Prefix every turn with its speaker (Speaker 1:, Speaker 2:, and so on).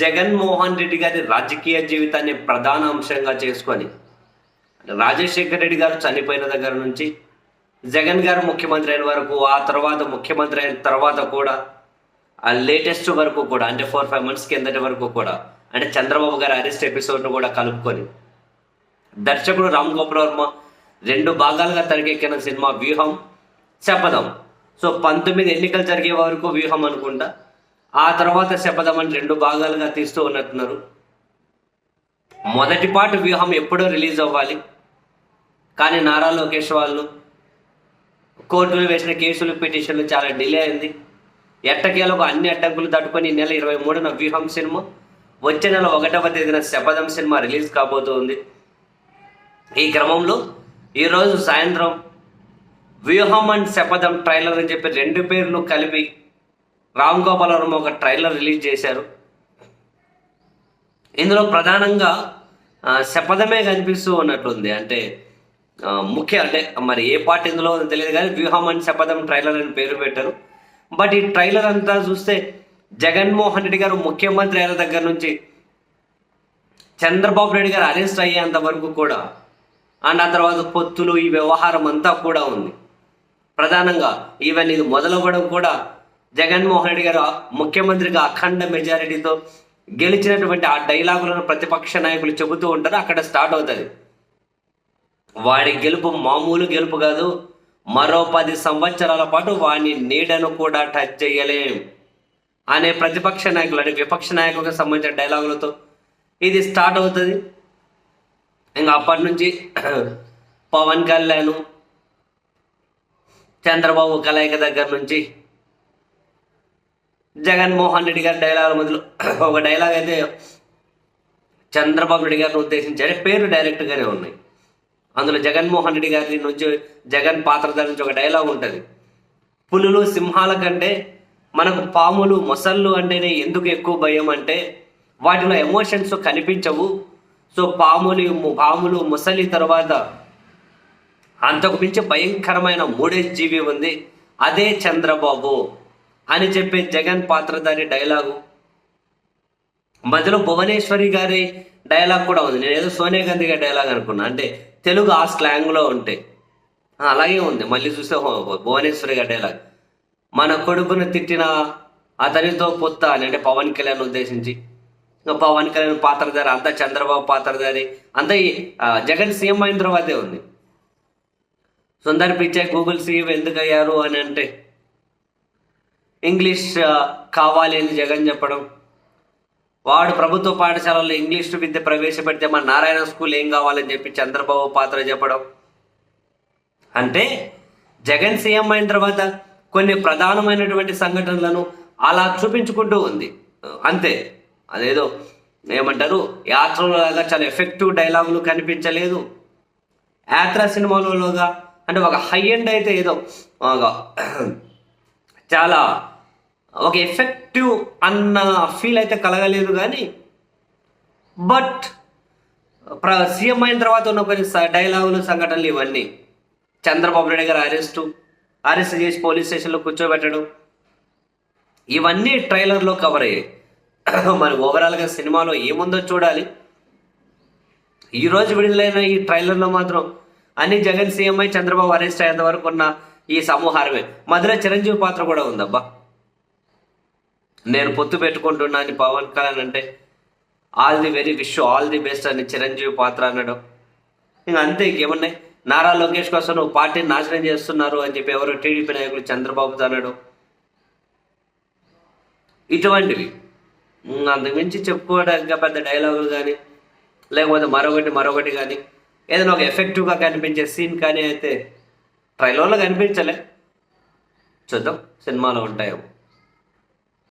Speaker 1: జగన్మోహన్ రెడ్డి గారి రాజకీయ జీవితాన్ని ప్రధాన అంశంగా చేసుకొని అంటే రాజశేఖర్ రెడ్డి గారు చనిపోయిన దగ్గర నుంచి జగన్ గారు ముఖ్యమంత్రి అయిన వరకు ఆ తర్వాత ముఖ్యమంత్రి అయిన తర్వాత కూడా ఆ లేటెస్ట్ వరకు కూడా అంటే ఫోర్ ఫైవ్ మంత్స్ కిందటి వరకు కూడా అంటే చంద్రబాబు గారి అరెస్ట్ ఎపిసోడ్ను కూడా కలుపుకొని దర్శకుడు రామ్ గోపాల్ వర్మ రెండు భాగాలుగా తెరకెక్కిన సినిమా వ్యూహం శపథం సో పంతొమ్మిది ఎన్నికలు జరిగే వరకు వ్యూహం అనుకుంటా ఆ తర్వాత శపథం అని రెండు భాగాలుగా తీస్తూ ఉన్నట్టున్నారు. మొదటి పాటు వ్యూహం ఎప్పుడో రిలీజ్ అవ్వాలి. కానీ నారా లోకేష్ వాళ్ళు కోర్టులు వేసిన కేసులు పిటిషన్లు చాలా డిలే అయింది. ఎట్టకేలకు అన్ని అడ్డంకులు తట్టుకొని ఈ నెల ఇరవై మూడున వ్యూహం సినిమా వచ్చే నెల ఒకటవ తేదీన శపథం సినిమా రిలీజ్ కాబోతోంది. ఈ క్రమంలో ఈరోజు సాయంత్రం వ్యూహం అండ్ శపథం ట్రైలర్ అని చెప్పి రెండు పేర్లు కలిపి రామ్ గోపాల్ వర్మ ఒక ట్రైలర్ రిలీజ్ చేశారు. ఇందులో ప్రధానంగా శపథమే కనిపిస్తూ ఉన్నట్లుంది. అంటే ముఖ్య అంటే మరి ఏ పార్ట్ ఇందులో తెలియదు కానీ వ్యూహం అండ్ శపథం ట్రైలర్ అని పేరు పెట్టారు. బట్ ఈ ట్రైలర్ అంతా చూస్తే జగన్మోహన్ రెడ్డి గారు ముఖ్యమంత్రి అయిన దగ్గర నుంచి చంద్రబాబు నాయుడు గారు అరెస్ట్ అయ్యేంత వరకు కూడా అండ్ ఆ తర్వాత పొత్తులు ఈ వ్యవహారం అంతా కూడా ఉంది. ప్రధానంగా ఈవెన్ ఇది మొదలవ్వడం కూడా జగన్మోహన్ రెడ్డి గారు ముఖ్యమంత్రిగా అఖండ మెజారిటీతో గెలిచినటువంటి ఆ డైలాగులను ప్రతిపక్ష నాయకులు చెబుతూ ఉంటారు అక్కడ స్టార్ట్ అవుతుంది. వాడి గెలుపు మామూలు గెలుపు కాదు మరో పది సంవత్సరాల పాటు వాడిని నీడను కూడా టచ్ చేయలేం అనే ప్రతిపక్ష నాయకులు అంటే విపక్ష నాయకులకు సంబంధించిన డైలాగులతో ఇది స్టార్ట్ అవుతుంది. ఇంకా అప్పటి నుంచి పవన్ కళ్యాణ్ చంద్రబాబు కలయిక దగ్గర నుంచి జగన్మోహన్ రెడ్డి గారి డైలాగ్ మధ్యలో ఒక డైలాగ్ అయితే చంద్రబాబు రెడ్డి గారిని ఉద్దేశించి పేరు డైరెక్ట్గానే ఉన్నాయి. అందులో జగన్మోహన్ రెడ్డి గారి నుంచి జగన్ పాత్రధారి నుంచి ఒక డైలాగ్ ఉంటుంది. పులులు సింహాల కంటే మనకు పాములు మొసళ్ళు అంటేనే ఎందుకు ఎక్కువ భయం అంటే వాటిలో ఎమోషన్స్ కనిపించవు. సో పాములు పాములు ముసలి తర్వాత అంతకు మించి భయంకరమైన మూడే జీవి ఉంది. అదే చంద్రబాబు. అని చెప్పే జగన్ పాత్రధారి డైలాగు. మధ్యలో భువనేశ్వరి గారి డైలాగ్ కూడా ఉంది. నేను ఏదో సోనియా గాంధీ గారి డైలాగ్ అనుకున్నా. అంటే తెలుగు ఆ స్లాంగ్లో ఉంటే. అలాగే ఉంది. మళ్ళీ చూస్తే భువనేశ్వరి గారి డైలాగ్. మన కొడుకును తిట్టిన అతనితో పొత్త అని అంటే పవన్ కళ్యాణ్ ఉద్దేశించి. పవన్ కళ్యాణ్ పాత్రధారి అంతా చంద్రబాబు పాత్రధారి. అంతా ఈ, జగన్ సీఎం అయిన తర్వాతే ఉంది. సుందర్ పిచ్చే గూగుల్ సీఎం ఎందుకు అయ్యారు అని అంటే. ఇంగ్లీష్ కావాలి అని జగన్ చెప్పడం. వాడు ప్రభుత్వ పాఠశాలలో ఇంగ్లీష్ విద్య ప్రవేశపెడితే మా నారాయణ స్కూల్ ఏం కావాలని చెప్పి చంద్రబాబు పాత్ర చెప్పడం. అంటే జగన్ సీఎం అయిన తర్వాత కొన్ని ప్రధానమైనటువంటి సంఘటనలను అలా చూపించుకుంటూ ఉంది. అంతే. అదేదో ఏమంటారు యాత్రలాగా చాలా ఎఫెక్టివ్ డైలాగులు కనిపించలేదు. యాత్ర సినిమాలలోగా అంటే ఒక హై ఎండ్ అయితే ఏదో చాలా ఒక ఎఫెక్టివ్ అన్న ఫీల్ అయితే కలగలేదు కానీ బట్ ప్ర సీఎం అయిన తర్వాత ఉన్న కొన్ని డైలాగులు సంఘటనలు ఇవన్నీ. చంద్రబాబు నాయుడు గారు అరెస్టు అరెస్ట్ చేసి పోలీస్ స్టేషన్లో కూర్చోబెట్టడం. ఇవన్నీ ట్రైలర్లో కవర్ అయ్యాయి. మరి ఓవరాల్గా సినిమాలో ఏముందో చూడాలి. ఈరోజు విడుదలైన ఈ ట్రైలర్లో మాత్రం అన్ని జగన్ సీఎం అయి చంద్రబాబు అరెస్ట్ అయ్యేంత వరకు ఉన్న ఈ సమూహారమే. మధ్యలో చిరంజీవి పాత్ర కూడా ఉందబ్బా. నేను పొత్తు పెట్టుకుంటున్నాను పవన్ కళ్యాణ్ అంటే. All the very wish all the best అని చిరంజీవి పాత్ర అనడం ఇంకా అంతే ఇంకేమున్నాయి? నారా లోకేష్ కోసం నువ్వు పార్టీని నాశనం చేస్తున్నారు అని చెప్పి ఎవరు టీడీపీ నాయకులు చంద్రబాబుతో అనడం ఇటువంటివి. అంతకుమించి చెప్పుకోవడానికి పెద్ద డైలాగులు కానీ లేకపోతే మరొకటి మరొకటి కానీ ఏదైనా ఒక ఎఫెక్టివ్గా కనిపించే సీన్ కానీ అయితే ట్రైలర్లో కనిపించలే. చూద్దాం సినిమాలో ఉంటాయేమో.